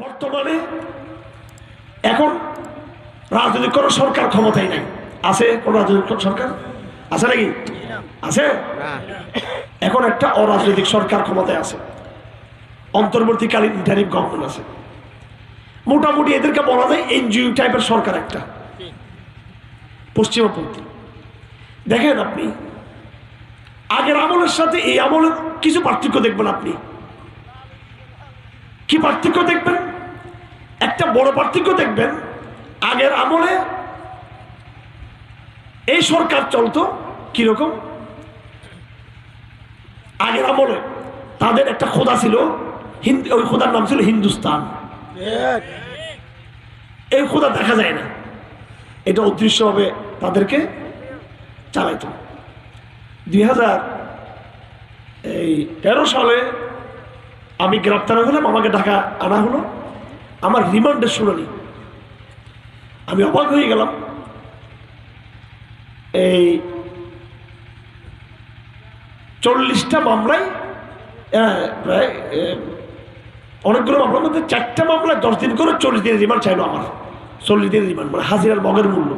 বর্তমানে এখন রাজনৈতিক কোনো সরকার ক্ষমতায় নাই। আছে কোন রাজনৈতিক সরকার? আছে নাকি? আছে? এখন একটা অরাজনৈতিক সরকার ক্ষমতায় আছে। অন্তর্বর্তীকালীন ইন্টারিম গভর্নমেন্ট আছে। মোটামুটি এদেরকে বলা যায় এনজিও টাইপের সরকার একটা। পশ্চিমপন্থী দেখেন আপনি আগের আমলের সাথে এই আমলের কিছু পার্থক্য দেখবেন আপনি। কি পার্থক্য দেখবেন? একটা বড় পার্থক্য দেখবেন, আগের আমলে এই সরকার চলতো কীরকম? আগের আমলে তাদের একটা খোদা ছিল ওই খোদার নাম ছিল হিন্দুস্তান। এই খোদা দেখা যায় না। এটা অদৃশ্যভাবে তাদেরকে চালাইতো। দুই হাজার এই তেরো সালে আমি গ্রেপ্তার হলাম আমাকে ঢাকা আনা হলো। আমার রিমান্ডের শুনানি। আমি অবাক হয়ে গেলাম। এই চল্লিশটা মামলায় প্রায় অনেকগুলো মামলার মধ্যে চারটা মামলায় দশ দিন করে চল্লিশ দিনের রিমান্ড চাইলো আমার। চল্লিশ দিনের রিমান্ড মানে হাজিরার মগের মূল্য।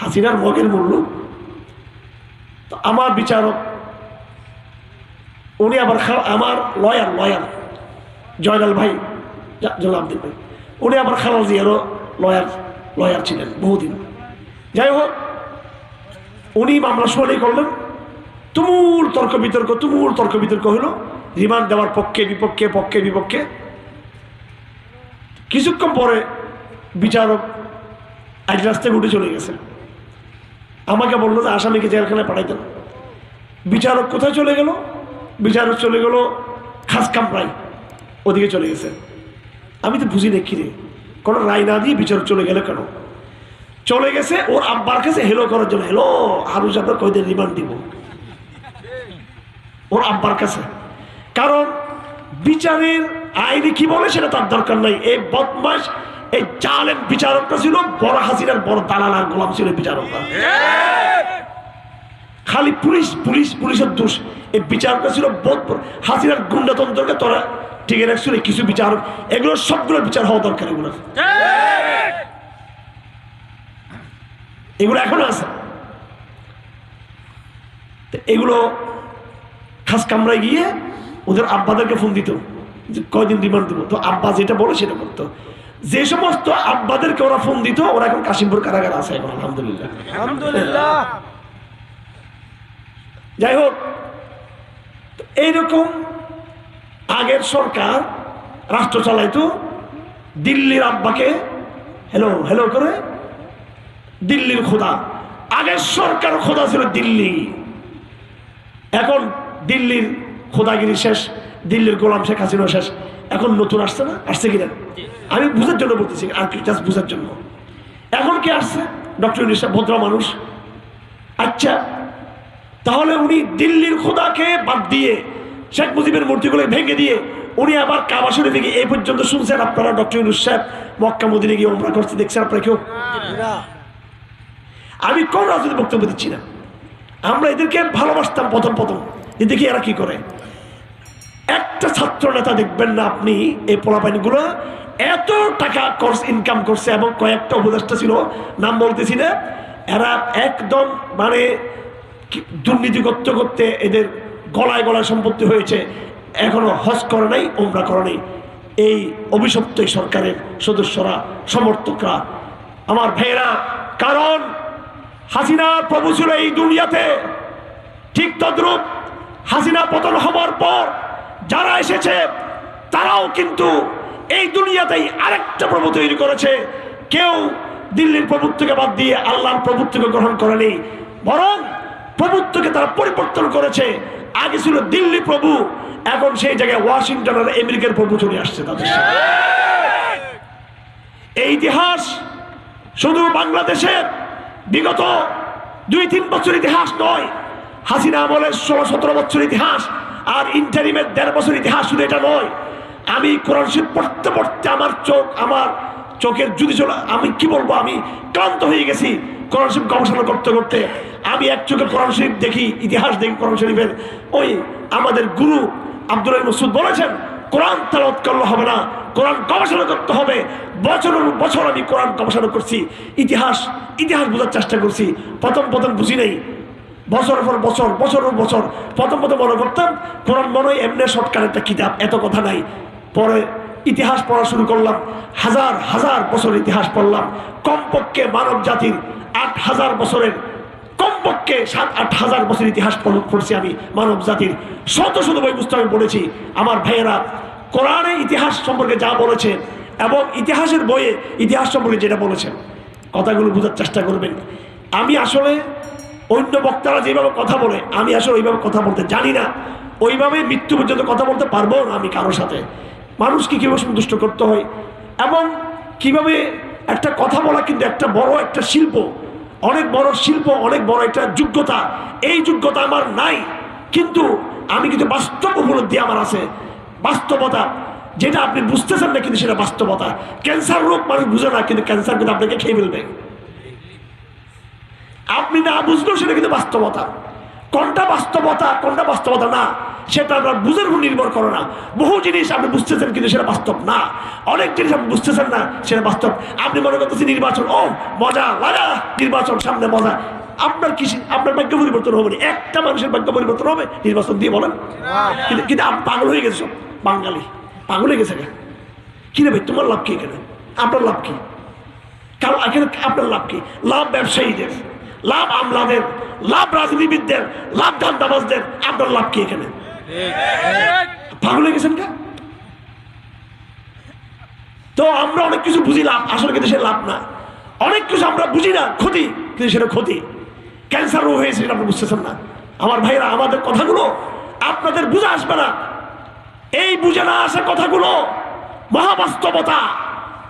হাসিনার মগের মূল্য। তো আমার বিচারক, উনি আবার আমার লয়ার লয়ার জয়লাল ভাই জলামদ্দিন ভাই উনি আবার খালাল জিয়ারও লয়ার লয়ার ছিলেন বহুদিন। যাই হোক, উনি মামলা শুনানি করলেন। তুমুল তর্ক বিতর্ক, তুমুল তর্ক বিতর্ক হলো রিমান্ড দেওয়ার পক্ষে, বিপক্ষে পক্ষে, বিপক্ষে। কিছুক্ষণ পরে বিচারক আজ রাস্তায় উঠে চলে গেছে। আমাকে বলল যে আসামিকে জেলখানায় পাঠাইতেন। বিচারক কোথায় চলে গেল? বিচারক চলে গেল খাস কামরাই ওদিকে চলে গেছে। আমি তো বুঝি দেখি রে। কোনো রায় না দিয়ে বিচারক চলে গেলে কেন? চলে গেছে, ওর আব্বার কাছে হেলো করার জন্য। হেলো আরু আপনার কয়দিন রিমান্ড দিব? ওর আব্বার কাছে। কারণ বিচারের আইনে কি বলে সেটা তার দরকার নাই। এই বদমাস এই জালেম বিচারকটা ছিল বড় হাসিনার বড় দালাল আর গোলাম ছিল বিচারকটা। খালি পুলিশ পুলিশ, পুলিশের দোষ। এই বিচারকটা ছিল বোধ হাসিনার গুন্ডাতন্ত্রকে তোরা ঠিক রাখছিল কিছু বিচার এগুলো সবগুলো বিচার হওয়া দরকার এগুলো এগুলো এখনও আছে। তো এগুলো খাস কামরায় গিয়ে ওদের আব্বাদেরকে ফোন দিত যে কয়দিন রিমান্ড দিব। তো আব্বা যেটা বলে সেটা করতো। যে সমস্ত আব্বাদেরকে ওরা ফোন দিত ওরা এখন কাশিমপুর কারাগার আছে এখন আলহামদুলিল্লাহ। আলহামদুলিল্লাহ। যাই হোক এইরকম আগের সরকার রাষ্ট্র চালাইতো দিল্লির আব্বাকে হ্যালো হ্যালো করে দিল্লির খোদা। আগের সরকার খোদা ছিল দিল্লি। এখন দিল্লির খোদাগিরি শেষ দিল্লির গোলাম শেখ হাসিনা শেষ। এখন নতুন আসছে না? আসছে কিনা? আমি বুঝার জন্য বলতেছি আর কি জাস্ট বুঝার জন্য। এখন কি আসছে? ডক্টর ইউনিসা ভদ্র মানুষ। আচ্ছা তাহলে উনি দিল্লির খোদাকে বাদ দিয়ে শেখ মুজিবের মূর্তিগুলো ভেঙে দিয়ে উনি আবার কাবা শরীফে গিয়ে এই পর্যন্ত শুনছেন আপনারা ডক্টর ইউনুস সাহেব মক্কা মদিনে গিয়ে ওমরা করতে দেখছেন আপনারা কেউ? আমি কোন রাজনৈতিক বক্তব্য দিচ্ছি না। আমরা এদেরকে ভালোবাসতাম প্রথম প্রথম। যে দেখি এরা কি করে? একটা ছাত্র নেতা দেখবেন না আপনি এই পোলাপাইনগুলো এত টাকা কোর্স ইনকাম করছে এবং কয়েকটা উপদেষ্টা ছিল, নাম বলতেছি না। এরা একদম মানে দুর্নীতি করতে করতে এদের গলায় গলায় সম্পত্তি হয়েছে। এখনও হজ করে নাই ওমরা করে নাই। এই অভিশপ্ত সরকারের সদস্যরা, সমর্থকরা, আমার ভাইয়েরা, কারণ হাসিনা প্রভু ছিল এই দুনিয়াতে। ঠিক তদ্রুপ হাসিনা পতন হবার পর যারা এসেছে, তারাও কিন্তু এই দুনিয়াতেই আরেকটা প্রভু তৈরি করেছে। কেউ দিল্লির প্রভুত্বকে বাদ দিয়ে আল্লাহর প্রভুত্বকে গ্রহণ করেনি, বরং প্রভুত্বকে তারা পরিবর্তন করেছে। আগে ছিল দিল্লি প্রভু, এখন সেই জায়গায় ওয়াশিংটন আর আমেরিকার প্রভু চলে আসছে তাদের এই ইতিহাস শুধু বাংলাদেশের বিগত দুই তিন বছর ইতিহাস নয়, হাসিনা আমলের ষোলো সতেরো বছর ইতিহাস আর ইন্টারিমের দেড় বছর ইতিহাস শুধু এটা নয়, আমি কোরআন শরীফ পড়তে পড়তে আমার চোখ, আমার চোখের যদি চলে আমি কি বলব, আমি ক্লান্ত হয়ে গেছি কোরআন শরীফ গবেষণা করতে করতে। আমি এক চোখে কোরআন শরীফ দেখি, ইতিহাস দেখি কোরআন শরীফের। ওই আমাদের গুরু আব্দুল মসুদ বলেছেন, কোরআন তালাত করলে হবে না, কোরআন গবেষণা করতে হবে। বছরের বছর আমি কোরআন গবেষণা করছি, ইতিহাস ইতিহাস বোঝার চেষ্টা করছি। প্রথম প্রথম বুঝি নেই। বছরের পর বছর, বছরের বছর, প্রথম প্রথম মনে করতাম, কোরআন মনে হয় এমনি শর্টকাট একটা কিতাব, এত কথা নাই। পরে ইতিহাস পড়া শুরু করলাম, হাজার হাজার বছর ইতিহাস পড়লাম। কমপক্ষে মানব জাতির আট হাজার বছরের কমপক্ষে সাত, আট হাজার বছর ইতিহাস পড়- পড়ছি আমি, মানব জাতির। শত শত বই পুস্তক আমি পড়েছি। আমার ভাইয়েরা, কোরআনে ইতিহাস সম্পর্কে যা বলেছে এবং ইতিহাসের বইয়ে ইতিহাস সম্পর্কে যেটা বলেছেন কথাগুলো বোঝার চেষ্টা করবেন। আমি আসলে অন্য বক্তারা যেভাবে কথা বলে, আমি আসলে ওইভাবে কথা বলতে জানি না। ওইভাবে মৃত্যু পর্যন্ত কথা বলতে পারব না আমি কারোর সাথে। মানুষকে কীভাবে সন্তুষ্ট করতে হয় এবং কীভাবে একটা কথা বলা কিন্তু একটা বড় একটা শিল্প অনেক বড় শিল্প, অনেক বড় একটা যোগ্যতা। এই যোগ্যতা আমার নাই। কিন্তু আমি কিন্তু বাস্তব উপলব্ধি আমার আছে। বাস্তবতা, যেটা আপনি বুঝতেছেন না কিন্তু সেটা বাস্তবতা। ক্যান্সার রোগ মানুষ বুঝে না, কিন্তু ক্যান্সার কিন্তু আপনাকে খেয়ে ফেলবে। আপনি না বুঝলেও সেটা কিন্তু বাস্তবতা। কোনটা বাস্তবতা কোনটা বাস্তবতা না, সেটা আপনার বুঝের উপর নির্ভর করে না। বহু জিনিস আপনি বুঝতেছেন কিন্তু সেটা বাস্তব না। অনেক জিনিস আপনি বুঝতেছেন না, সেটা বাস্তব। আপনি মনে করতেছেন নির্বাচন, ও, মজা লাগা নির্বাচন, সামনে মজা। আপনার কি আপনার ভাগ্য পরিবর্তন হবে না। একটা মানুষের ভাগ্য পরিবর্তন হবে, নির্বাচন দিয়ে বলেন। কিন্তু কিন্তু আপনি পাগল হয়ে গেছে সব, বাঙালি। পাগল হয়ে গেছে কেন কি রে ভাই, তোমার লাভ কি এখানে? আপনার লাভ কি? কারণ এখানে আপনার লাভ কি? লাভ ব্যবসায়ীদের। লাভ আমলাদের, লাভ রাজনীতিবিদদের, লাভ ধান্দাবাজদের আপনার লাভ কি এখানে? পাগল গেছেন কা তো আমরা অনেক কিছু বুঝি লাভ, আসলে কিন্তু সে লাভ না। অনেক কিছু আমরা বুঝি না, ক্ষতি, কিন্তু সেটা ক্ষতি। ক্যান্সার রোগ হয়েছে সেটা আপনি বুঝতেছেন না। আমার ভাইরা, আমাদের কথাগুলো আপনাদের বুঝে আসবে না। এই বুঝে না আসা কথাগুলো মহাবাস্তবতা,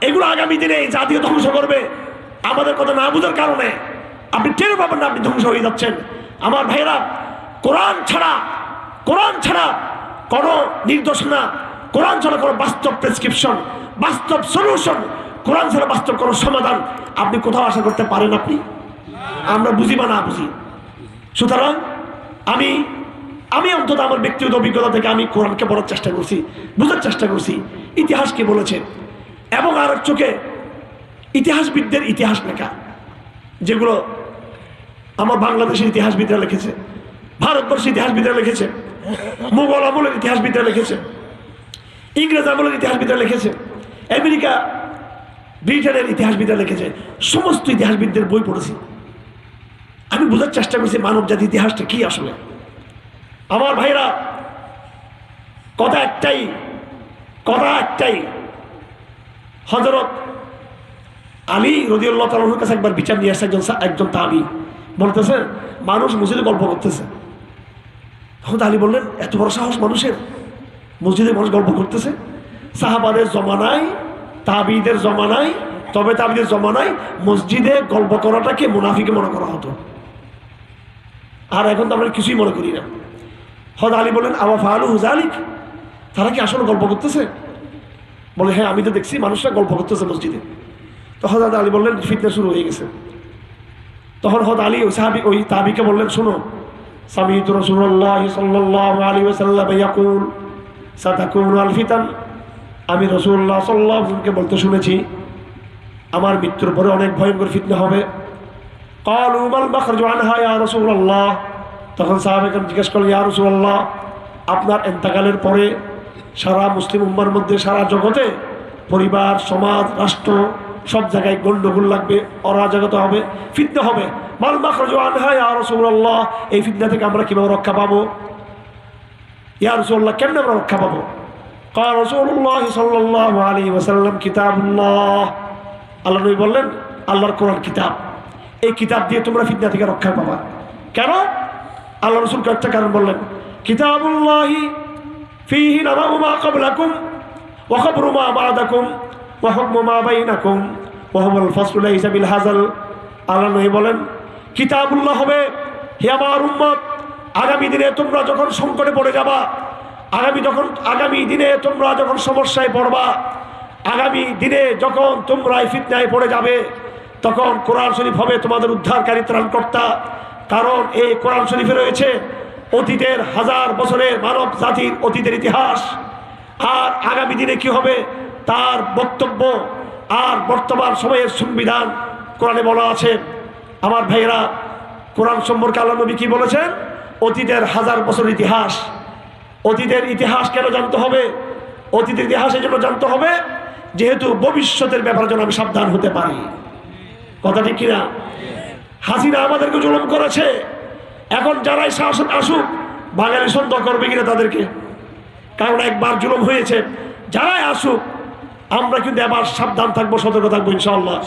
এগুলো আগামী দিনে জাতীয় ধ্বংস করবে। আমাদের কথা না বুঝার কারণে আপনি টের পাবেন না আপনি ধ্বংস হয়ে যাচ্ছেন। আমার ভাইরা কোরআন ছাড়া কোরআন ছাড়া কোনো নির্দেশনা, কোরআন ছাড়া কোনো বাস্তব প্রেসক্রিপশন বাস্তব সলিউশন কোরআন ছাড়া বাস্তব কোনো সমাধান আপনি কোথাও আশা করতে পারেন আপনি? আমরা বুঝি বা না বুঝি? সুতরাং আমি আমি অন্তত আমার ব্যক্তিগত অভিজ্ঞতা থেকে আমি কোরআনকে পড়ার চেষ্টা করছি, বুঝার চেষ্টা করছি। ইতিহাস কি বলেছে? এবং আর চোখে ইতিহাসবিদদের ইতিহাস লেখা। যেগুলো আমার বাংলাদেশের ইতিহাসবিদরা লিখেছে, ভারতবর্ষের ইতিহাসবিদরা লিখেছে, মুঘল আমলের ইতিহাসবিদরা লিখেছে, ইংরেজ আমলের ইতিহাসবিদরা লিখেছে, আমেরিকা, ব্রিটেনের ইতিহাসবিদরা লিখেছে, সমস্ত ইতিহাসবিদদের বই পড়েছি। আমি বোঝার চেষ্টা করছি মানব জাতি ইতিহাসটা কি আসলে। আমার ভাইরা, কথা একটাই কথা একটাই হজরত আলী রদিউল্লাহ তালুর কাছে একবার বিচার নিয়ে আসছে একজন একজন তাবি। বলতেছে, মানুষ মসজিদে গল্প করতেছে। তখন আলী বললেন, এত বড় সাহস মানুষের। মসজিদে মানুষ গল্প করতেছে। সাহাবাদের জমানায়, তাবিদের জমানায়, তবে তাবিদের জমানায় মসজিদে গল্প করাটাকে মুনাফিকে মনে করা হতো। আর এখন তো আমরা কিছুই মনে করি না। হদ আলী বলেন আবা ফালু হুজালিক তারা কি আসলে গল্প করতেছে? বলে হ্যাঁ আমি তো দেখছি মানুষরা গল্প করতেছে মসজিদে। হজরত আলী বললেন, ফিতনা শুরু হয়ে গেছে। তখন হত আলী ওই সাহাবি, ওই তাহাবিকে বললেন, শুনো, সামিত রসুল্লাহ সাল্লাহ আলী ওসাল্লাম ইয়াকুল, সাতাকুন আল ফিতান আমি রসুল্লাহ সাল্লাহকে বলতে শুনেছি, আমার মৃত্যুর পরে অনেক ভয়ঙ্কর ফিতনা হবে। কল উমাল বাখরজান হা ইয়া রসুল্লাহ তখন সাহাবেকাম জিজ্ঞেস করলেন, ইয়া রসুল্লাহ আপনার এন্তাকালের পরে সারা মুসলিম উম্মার মধ্যে, সারা জগতে, পরিবার, সমাজ, রাষ্ট্র সব জায়গায় গন্ডগোল লাগবে অরাজকত হবে ফিতনা হবে মাল মাখরজ আনহা ইয়া রসুল্লাহ এই ফিতনা থেকে আমরা কিভাবে রক্ষা পাবো ইয়া রসুল্লাহ কেমনে আমরা রক্ষা পাবো قال رسول الله صلى الله عليه وسلم كتاب الله আল্লাহ নবী বললেন আল্লাহর কোরআন কিতাব এই কিতাব দিয়ে তোমরা ফিতনা থেকে রক্ষা পাবা কেন আল্লাহ রসুল কয়েকটা কারণ বললেন কিতাবুল্লাহি ফিহি নামাউ মা ক্বাবলাকুম ওয়া খাবরু মা বা'দাকুম ওয়া হুকমু মা বাইনাকুম। ওয়া হুয়াল। ফাসলু হাজাল হবে। আগামী দিনে তোমরা যখন পড়ে যাবা, আগামী যখন, আগামী দিনে তোমরা যখন সমস্যায় পড়বা, আগামী দিনে যখন তোমরা পড়ে যাবে, তখন কোরআন শরীফ হবে তোমাদের উদ্ধারকারী কারণ এই কোরআন শরীফে রয়েছে অতীতের হাজার বছরের মানব জাতির অতীতের ইতিহাস। আর আগামী দিনে কি হবে? তার বক্তব্য আর বর্তমান সময়ের সংবিধান কোরআনে বলা আছে। আমার ভাইয়েরা, কোরআন সম্পর্কে আল্লাহ নবী কি বলেছেন? অতীতের হাজার বছর ইতিহাস। অতীতের ইতিহাস কেন জানতে হবে? অতীতের ইতিহাসের জন্য জানতে হবে, যেহেতু ভবিষ্যতের ব্যাপারে যেন আমি সাবধান হতে পারি। কথা ঠিক কিনা? হাসিনা আমাদেরকে জুলুম করেছে। এখন যারাই শাসক আসুক, বাঙালি সন্দেহ করবে কিনা তাদেরকে? কারণ একবার জুলুম হয়েছে। যারাই আসুক আমরা কিন্তু এবার সাবধান থাকব সতর্ক থাকব ইনশাল্লাহ